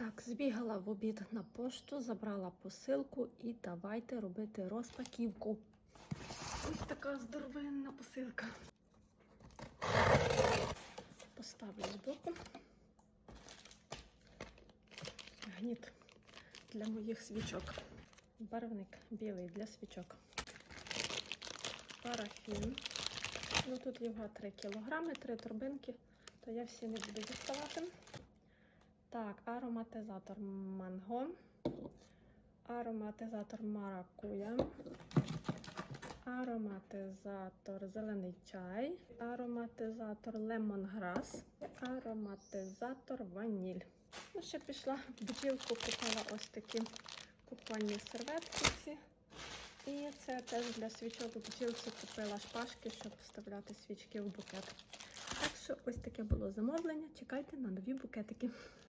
Так, збігала в обід на пошту, забрала посилку і давайте робити розпаківку. Ось така здоровенна посилка. Поставлю збоку. Гніт для моїх свічок. Барвник білий для свічок. Парафін. Ну тут його 3 кілограми, 3 торбинки, то я всі не буду діставати. Так, ароматизатор манго, ароматизатор маракуя, ароматизатор зелений чай, ароматизатор лемонграс, ароматизатор ваніль. Ну, ще пішла в бутілку, купила ось такі купальні серветки. І це теж для свічок в бутілці купила шпажки, щоб вставляти свічки в букет. Так що ось таке було замовлення. Чекайте на нові букетики.